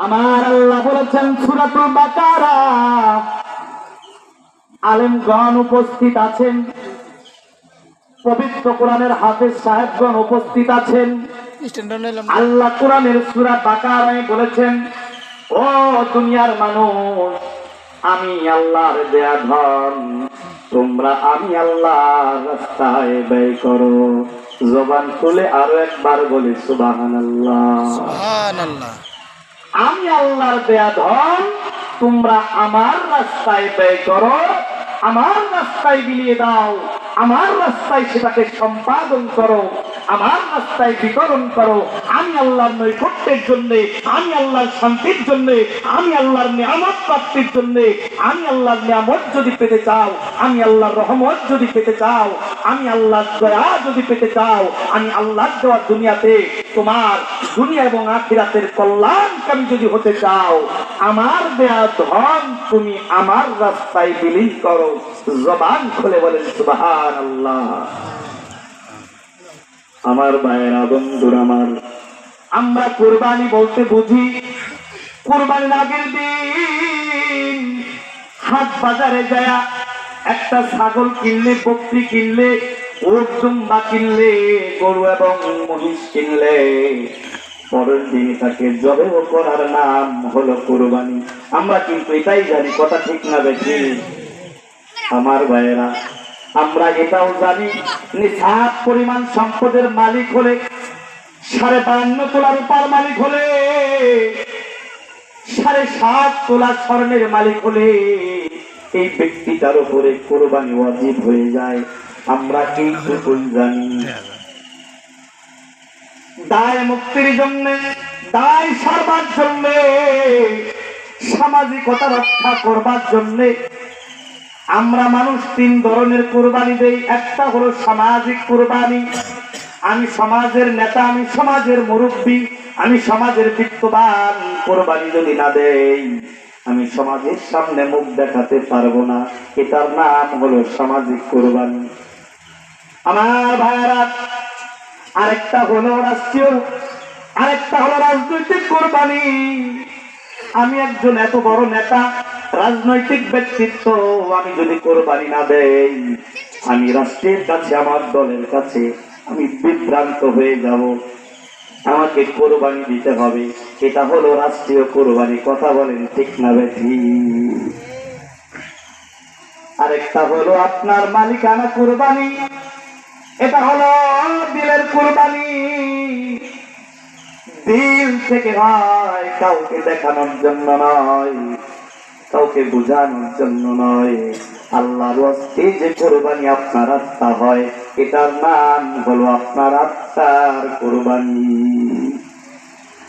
আমার আল্লাহ বলেছেন সুরাতুল বাকারা। আলেমগণ উপস্থিত আছেন। পবিত্র কোরআনের হাফেজ সাহেবগণ উপস্থিত আছেন। আল্লাহ কোরআনের সুরা বাকারায় বলেছেন, ও দুনিয়ার মানুষ, আমি আল্লাহর দেয়া ধন। তোমরা আমি আল্লাহর রাস্তায় ব্যয় করো। জবান খুলে আরও একবার বলি আল্লাহ আল্লাহ আমি আল্লাহর দেয়া ধন তোমরা আমার রাস্তায় ব্যয় করো, আমার রাস্তায় বিলিয়ে দাও, আমার রাস্তায় সেটাকে সম্পাদন করো। আমার রাস্তায় বিতরণ করো। আমি আল্লাহর নৈকট্যের জন্য, আমি আল্লাহর শান্তির জন্য, আমি আল্লাহর নিয়ামত প্রাপ্তির জন্য, আমি আল্লাহর নিয়ামত যদি পেতে চাও, আমি আল্লাহর রহমত যদি পেতে চাও, আমি আল্লাহর দয়া যদি পেতে চাও, আমি আল্লাহর দেওয়া দুনিয়াতে তোমার দুনিয়া এবং আখিরাতের কল্যাণকামী যদি হতে চাও, আমার দেয়া ধন তুমি আমার রাস্তায় বিলীন করো। জবান খুলে বলেন সুবাহান আল্লাহ আমার ভাইয়েরা বন্ধুর আমার। আমরা কোরবানি বলতে বুঝি কোরবানির আগের দিন। হাট বাজারে যায় একটা ছাগল কিনলে, বকরি কিনলে ওট দুম্বা কিনলে, গরু এবং মহিষ কিনলে। পরের দিন তাকে জবে করার নাম হলো কোরবানি। আমরা কিন্তু এটাই জানি, কথা ঠিক না বেশি আমার ভাইয়েরা আমরা এটাও জানি নিছাপ পরিমাণ সম্পদের মালিক হলে, সাড়ে বান্ন তোলার উপার মালিক হলে, সাড়ে সাত তোলা স্বর্ণের মালিক হলে, এই ব্যক্তিটার উপরে কোরবানি ওয়াজিব হয়ে যায়। আমরা এইটুকুই জানি। দায় মুক্তির জন্য, দায় সারবার জন্য, সামাজিকতা রক্ষা করবার জন্যে আমরা মানুষ তিন ধরনের কোরবানি দেই। একটা হলো সামাজিক কোরবানি। আমি সমাজের নেতা, আমি সমাজের মুরব্বী, আমি সমাজের বিত্তবান কোরবানি যদি না দেই, আমি সমাজের সামনে মুখ দেখাতে পারব না। এটার নাম হলো সামাজিক কোরবানি। আমার ভাইরা আরেকটা হলো রাষ্ট্রীয়, আরেকটা হলো রাজনৈতিক কোরবানি। আমি একজন এত বড় নেতা রাজনৈতিক ব্যক্তিত্ব আমি যদি কোরবানি না দেই, আমি রাষ্ট্রের কাছে, আমার দলের কাছে আমি বিভ্রান্ত হয়ে যাব। আমাকে কোরবানি দিতে হবে। এটা হলো রাষ্ট্রীয় কোরবানি। কথা বলেন ঠিক না বেঠি? আরেকটা হলো আপনার মালিকানা কোরবানি। এটা হলো দিলের কোরবানি। দিল থেকে হয়, কাউকে দেখানোর জন্য নয়। কাউকে বোঝানোর জন্য নয়। আল্লাহর হস্তে যে কোরবানি আপনার আত্মা হয়, এটার নাম হলো আপনার আত্মার কোরবানি।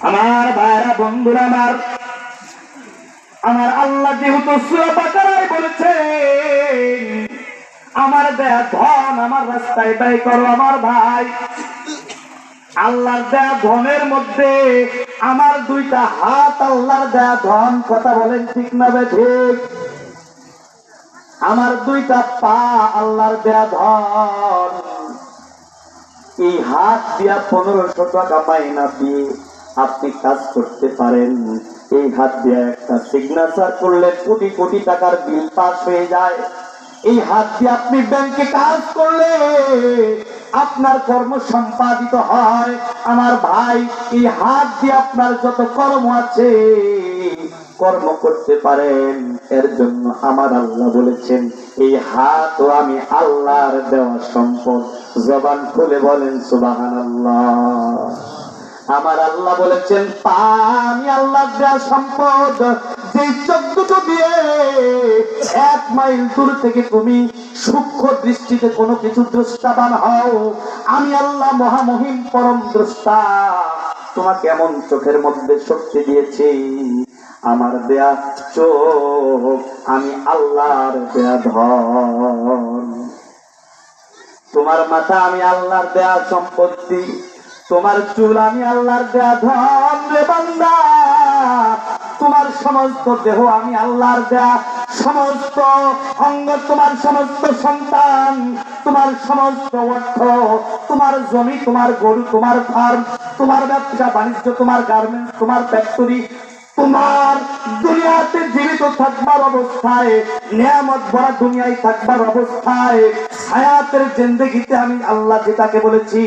আমার ভাইরা, বন্ধুরা আমার আমার আল্লাহ যেহেতু সুরা বাকারায় বলেছে আমার দেয়া ধন আমার রাস্তায় ব্যয় করো আমার ভাই। আল্লাহর দেয়া ধনের মধ্যে আমার দুইটা হাত আল্লাহর দেয়া ধন, কথা বলেন ঠিক না ঠিক? আমার দুইটা পা আল্লাহর দেয়া ধন। এই হাত দিয়া পনেরোশো টাকা মাইনা দিয়ে আপনি কাজ করতে পারেন। এই হাত দিয়ে একটা সিগনেচার করলে কোটি কোটি টাকার বিল পাস হয়ে যায়। এই হাত দিয়ে আপনি ব্যাংকে কাজ করলে আপনার কর্ম সম্পাদিত হয়। আমার ভাই, এই হাত দিয়ে আপনার যত কর্ম আছে, কর্ম করতে পারেন। এর জন্য আমার আল্লাহ বলেছেন, এই হাত ও আমি আল্লাহর দেওয়া সম্পদ। জবান খুলে বলেন সুবাহান আল্লাহ আমার আল্লাহ বলেছেন, পা আমি আল্লাহ দেওয়া সম্পদ। যে চোদ্দটো দিয়ে এক মাইল দূর থেকে তুমি সূক্ষ্ম দৃষ্টিতে কোনো কিছু দ্রষ্টাবান হও। আমি আল্লাহ মহামহিম পরম দ্রষ্টা। তোমাকে এমন চোখের মধ্যে শক্তি দিয়েছি, আমার দেয়া চোখ, আমি আল্লাহর দেয়া ধন। তোমার মাথা আমি আল্লাহর দেয়া সম্পত্তি, তোমার চুল আমি আল্লাহর দেয়া ধন রে বান্দা। তোমার সমস্ত দেহ আমি আল্লাহর দেয়া। সমস্ত অঙ্গ তোমার সমস্ত সন্তান, তোমার সমস্ত অর্থ, তোমার জমি, তোমার গরু, তোমার ফার্ম তোমার ব্যবসা, বাণিজ্য, তোমার গার্মেন্টস তোমার ফ্যাক্টরি তোমার দুনিয়াতে জীবিত থাকবার অবস্থায়, নিয়ামত ভরা দুনিয়ায় থাকবার অবস্থায়, হায়াতের জিন্দগিতে আমি আল্লাহ যেটাকে বলেছি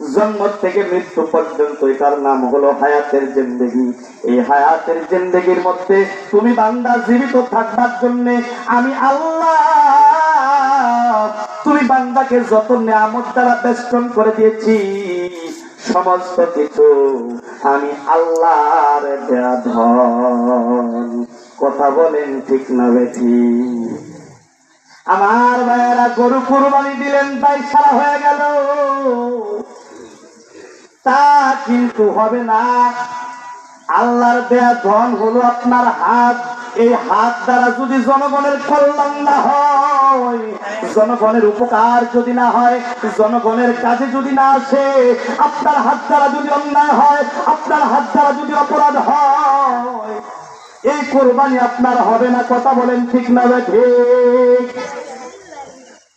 জন্ম থেকে মৃত্যু পর্যন্ত এটার নাম হলো হায়াতের জিন্দগি। এই হায়াতের জিন্দগির মধ্যে তুমি বান্দা জীবিত থাকবার জন্য আমি আল্লাহ তুমি বান্দাকে যত নিয়ামত দ্বারা বেষ্টন করে দিয়েছি, সমস্ত কিছু আমি আল্লাহর ধন। কথা বলেন ঠিক না বেঠি? আমার ভাইয়েরা গরু কুরবানি দিলেন, তাই সারা হয়ে গেল। কিন্তু হবে না। আল্লাহর দেয়া ধন হলো আপনার হাত। এই হাত দ্বারা যদি জনগণের কল্যাণ না হয়, জনগণের উপকার যদি না হয়, জনগণের কাজে যদি না আসে, আপনার হাত দ্বারা যদি অন্যায় হয়, আপনার হাত দ্বারা যদি অপরাধ হয়, এই কোরবানি আপনার হবে না। কথা বলেন ঠিক না বে ঠিক?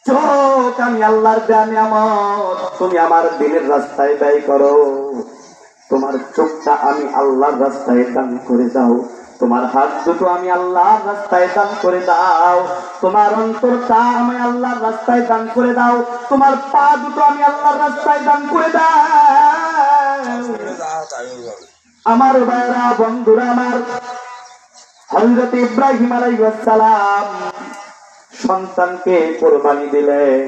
চোখ, আমি আল্লাহর দেয়া নিয়ামত তুমি আমার দিনের রাস্তায় ব্যয় করো। তোমার চোখটা আমি আল্লাহর রাস্তায় দান করে দাও। তোমার হাত দুটো আমি আল্লাহর রাস্তায় দান করে দাও। তোমার অন্তরটা আমি আল্লাহর রাস্তায় দান করে দাও। তোমার পা দুটো আমি আল্লাহর রাস্তায় দান করে দাও। আমার ভাইরা, বন্ধুরা আমার হজরত ইব্রাহিম আলাইসালাম সন্তানকে কোরবানি দিলেন।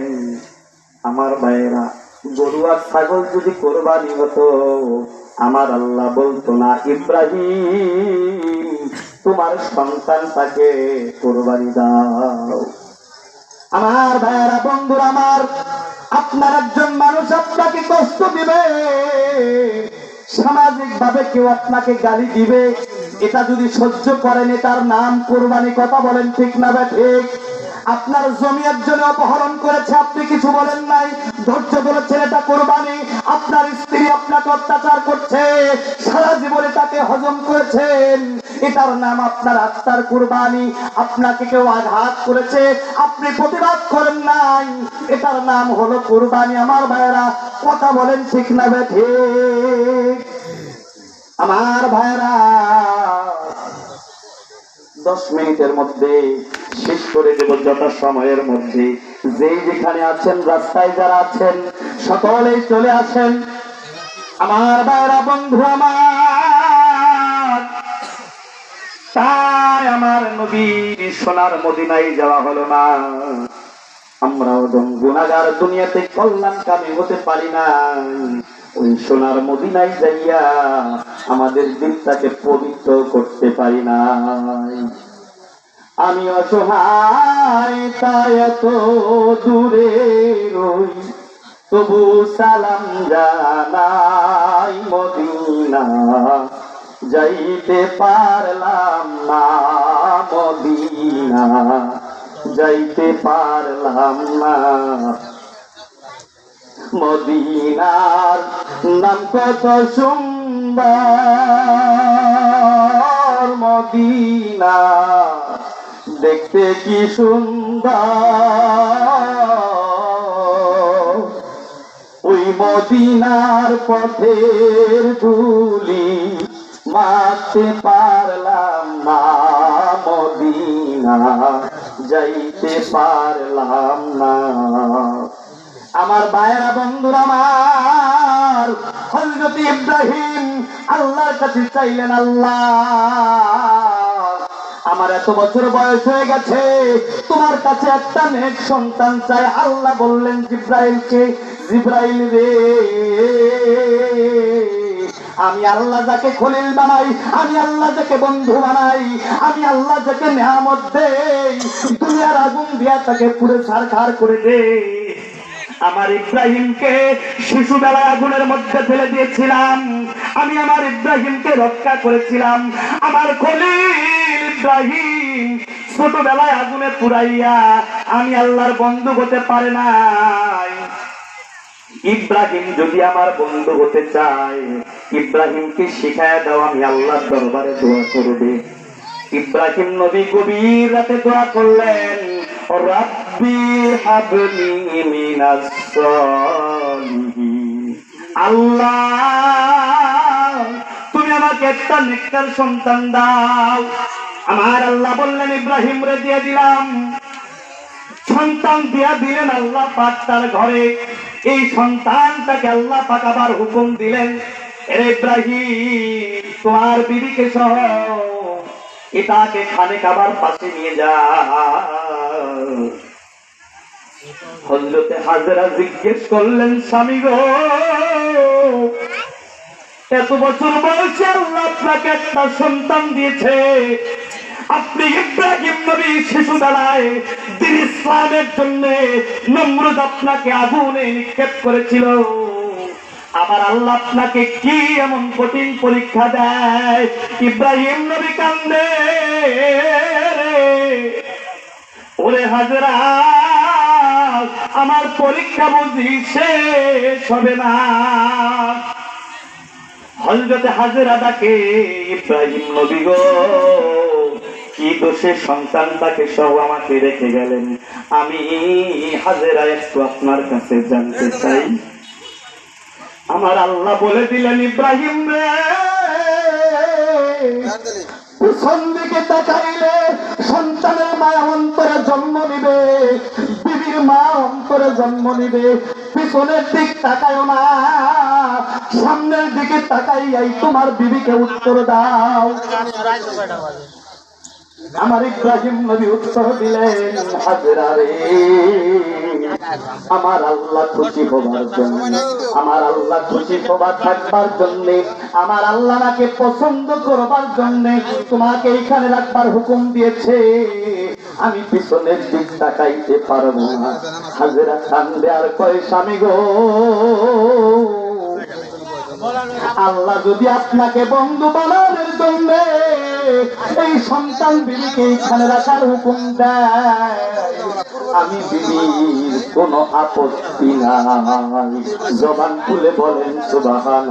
আমার ভাইয়েরা গরু আর ছাগল যদি কোরবানি হতো আমার আল্লাহ বলতো, না ইব্রাহিম, তোমার সন্তানটাকে কোরবানি দাও। আমার ভাইয়েরা, বন্ধুরা আমার, আপনার একজন মানুষ আপনাকে কষ্ট দিবে সামাজিক ভাবে কেউ আপনাকে গালি দিবে। এটা যদি সহ্য করেন তার নাম কোরবানি কথা বলেন, ঠিক না বা ঠিক? আপনার জমি একজনে অপহরণ করেছে, আপনি কিছু বলেন নাই? ধৈর্য ধরেছেন এটা কোরবানি, আপনার স্ত্রী আপনাকে অত্যাচার করছে, সারা জীবনে তাকে হজম করেছেন। এটার নাম আপনার আত্মার কোরবানি। আপনাকে কেউ আঘাত করেছে, আপনি প্রতিবাদ করেন নাই। এটার নাম হলো কোরবানি। আমার ভাইয়েরা, কথা বলেন ঠিক না বে, ঠিক? আমার ভাইয়েরা, দশ মিনিটের মধ্যে শেষ করে দেব যথা সময়ের মধ্যে। যেই যেখানে আছেন, রাস্তায় যারা আছেন, সকলেই চলে আসেন। আমার ভাইরা, বন্ধু আমার তাই আমার নবীর সোনার মদিনায় যাওয়া হলো না। আমরাও গুণাগার দুনিয়াতে কল্যাণ কল্যাণকামী হতে পারি না। ওই সোনার মদিনায় যাইয়া আমাদের দিনটাকে পবিত্র করতে পারি নাই আমি অসহায়, তাই এত দূরে রই। তবু সালাম জানাই মদিনা। যাইতে পারলাম না মদিনা। যাইতে পারলাম না মদিনার নাম কত সুন্দর মদিনা। দেখতে কি সুন্দর। ওই মদিনার পথের ধুলি মারতে পারলাম না মদিনা, যাইতে পারলাম না। আমার ভাইয়েরা, বন্ধুরা আমার হজরত ইব্রাহিম আল্লাহর কাছে চাইলেন আল্লাহ। আমার এত বছর বয়স হয়ে গেছে। তোমার কাছে একটা নেক সন্তান চাই। আল্লাহ বললেন, জিব্রাইলকে, জিব্রাইল রে। আমি আল্লাহ যাকে খলিল বানাই, আমি আল্লাহ যাকে বন্ধু বানাই, আমি আল্লাহ যাকে নেহামত দেই। দুনিয়ার আগুন দিয়া তাকে পুরো ছাড়খাড় করে দেই আমার ইব্রাহিমকে শিশুবেলায় আগুনের মধ্যে ফেলে দিয়েছিলাম। আমি আমার ইব্রাহিমকে রক্ষা করেছিলাম। আমার খলিল ইব্রাহিম ছোটবেলায় আগুনে পুরাইয়া আমি আল্লাহর বন্ধু হতে পারে নাই। ইব্রাহিম যদি আমার বন্ধু হতে চায়, ইব্রাহিমকে শিখায় দাও, আমি আল্লাহর দরবারে দোয়া করবে। ইব্রাহিম নবী গভীর রাতে দোয়া করলেন আল্লাহ, তুমি আমাকে একটা নেকটার সন্তান দাও। আমার আল্লাহ বললেন, ইব্রাহিম রে, দিয়ে দিলাম। সন্তান দিয়া দিলেন আল্লাহ পাক তার ঘরে। এই সন্তানটাকে আল্লাহ পাক আবার হুকুম দিলেন ইব্রাহিম, তোমার বিবিকে সহ এটাকে খানে খাবার পাশে নিয়ে যা হজরতে হাজরা জিজ্ঞেস করলেন, স্বামী গো এত বছর বয়সে আল্লাহ আপনাকে একটা সন্তান দিয়েছে। আপনি ইব্রাহিম নবী শিশু বেলায় দিন ইসলামের জন্য নমরুদ আপনাকে আগুনে নিক্ষেপ করেছিল। আবার আল্লাহ আপনাকে কি এমন কঠিন পরীক্ষা দেয়? ইব্রাহিম নবী কান্দে। ওরে হাজরা, আমার পরীক্ষা বুঝি শেষ হবে না। হজরতে হাজেরা ডাকে ইব্রাহিম নবী গো, কি দোষে সন্তানটাকে সহ আমাকে রেখে গেলেন? আমি হাজেরা একটু আপনার কাছে জানতে চাই। আমার আল্লাহ বলে দিলেন, ইব্রাহিম রে দিকে তাকাইলে সন্তানের মা অন্তরে জন্ম নিবে, বিবির মা অন্তরে জন্ম নিবে, পিছনের দিক তাকায় না। সামনের দিকে তাকাইয়াই তোমার বিবিকে উত্তর দাও। আমার ইব্রাহিম নবী উত্তর দিলেন, হাজরা রে, আমার আল্লাহ খুশি হবার জন্য, আমার আল্লাহ খুশি হবার থাকবার জন্য, আমার আল্লাহ নাকে পছন্দ করবার জন্য তোমাকে এখানে রাখবার হুকুম দিয়েছে। আমি পিছনের দিক তাকাইতে পারব না। হাজরা কান্দে আর কয়, স্বামী গো আল্লাহ যদি আপনাকে বন্ধু বানানোর জন্য এই সন্তান বিবিকে এখানে রাখার হুকুম আমি বিবির কোনো আপত্তি নাই। জবান খুলে বলেন সুবাহান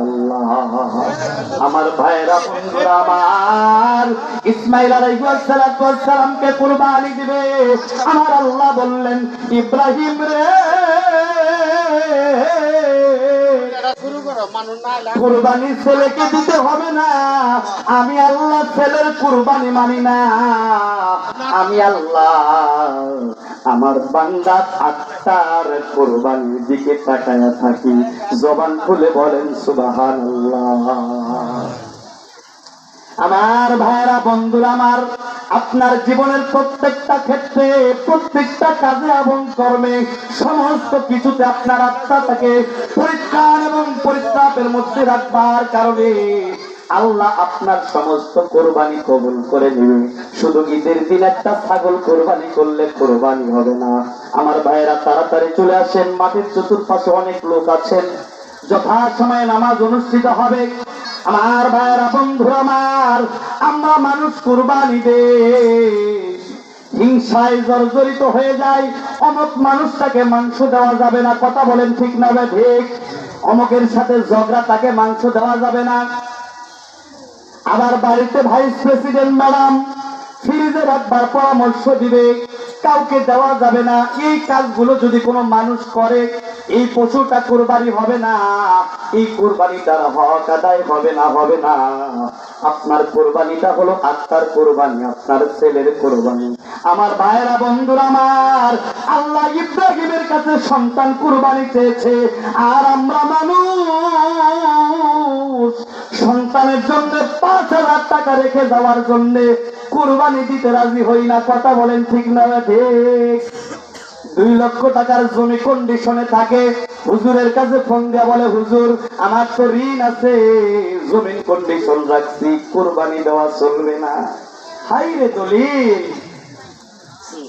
আমার ভাইরা বন্ধুরা আমার, ইসমাইল আলাইসালামকে কুরবানি দিবে। আমার আল্লাহ বললেন, ইব্রাহিম রে কুরবানি ছেলেকে দিতে হবে না। আমি আল্লাহ ছেলের কুরবানি মানি না। আমি আল্লাহ আমার বান্দা আত্মার কুরবানির দিকে তাকায়া থাকি। জবান খুলে বলেন সুবাহান আমার ভাইরা বন্ধুরা আমার আপনার জীবনের প্রত্যেকটা ক্ষেত্রে, প্রত্যেকটা কাজে এবং কর্মে সমস্ত কিছুতে আপনার আত্মাটাকে পরিত্রাণ এবং পরিত্রাপের মধ্যে রাখবার কারণে আল্লাহ আপনার সমস্ত কোরবানি কবুল করে নেবে। শুধু ঈদের দিন একটা ছাগল কোরবানি করলে কোরবানি হবে না। আমার ভাইয়েরা, তাড়াতাড়ি চলে আসেন। মাটির চতুর্পাশে অনেক লোক আছেন। যথা সময়ে নামাজ অনুষ্ঠিত হবে। আমার ভাইয়েরা বন্ধু আমার, আমরা মানুষ কুরবানি দে। হিংসায় জর্জরিত হয়ে যায়। অমুক মানুষটাকে মাংস দেওয়া যাবে না। কথা বলেন ঠিক না ঠিক? অমুকের সাথে ঝগড়া তাকে মাংস দেওয়া যাবে না। আবার বাড়িতে ভাইস প্রেসিডেন্ট ম্যাডাম, ফ্রিজে রাখবার পরামর্শ দিবে। কাউকে দেওয়া যাবে না। এই কাজগুলো যদি কোনো মানুষ করে, এই পশুটা কোরবানি হবে না, এই কোরবানিটা হক আদায় হবে না হবে না। আপনার কোরবানিটা হলো আত্মার কোরবানি, আপনার ছেলের কোরবানি। আমার ভাইয়েরা, বন্ধুরা আমার, আল্লাহ ইব্রাহিমের কাছে সন্তান কোরবানি চেয়েছে, আর আমরা মানুষ সন্তানের জন্য পাঁচ হাজার টাকা রেখে যাওয়ার জন্য কোরবানি দিতে রাজি হই না। কথা বলেন ঠিক না ঠিক? দুই লক্ষ টাকার জমি কন্ডিশনে থাকে। হুজুরের কাছে ফোন দেয়া বলে, হুজুর, আমার তো ঋণ আছে। জমিন কন্ডিশন রাখছি, কোরবানি দেওয়া চলবে না। হাই রে দলিল।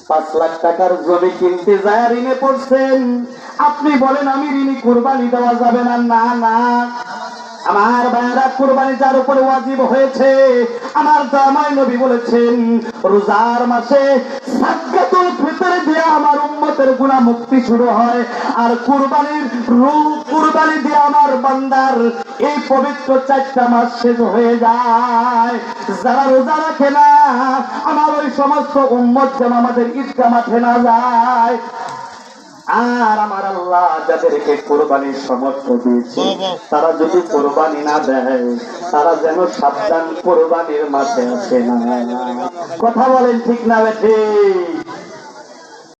পাঁচ লাখ টাকার জমি কিনতে যায়, ঋণে পড়ছেন। আপনি বলেন, আমি ঋণী কোরবানি দেওয়া যাবে না। না না। আমার ভাইয়েরা কোরবানি যার উপরে ওয়াজিব হয়েছে, আমার জামাই নবী বলেছেন, রোজার মাসে সাজ্জাতুল ফিতর দিয়ে আমার উম্মতের গুনাহ মুক্তি শুরু হয়, আর কুরবানির রূপ কুরবানি দিয়ে আমার বান্দার এই পবিত্র চারটা মাস শেষ হয়ে যায়। যারা রোজা রাখে না, আমার ওই সমস্ত উম্মত যেন আমাদের ঈদগা মাঠে না যায়। আর আমার আল্লাহ যাদেরকে কোরবানির সমর্থ দিয়েছে তারা যদি কোরবানি না দেয় তারা যেন সাবধান কোরবানির মাঠে আসে না। কথা বলেন ঠিক না বেঠে?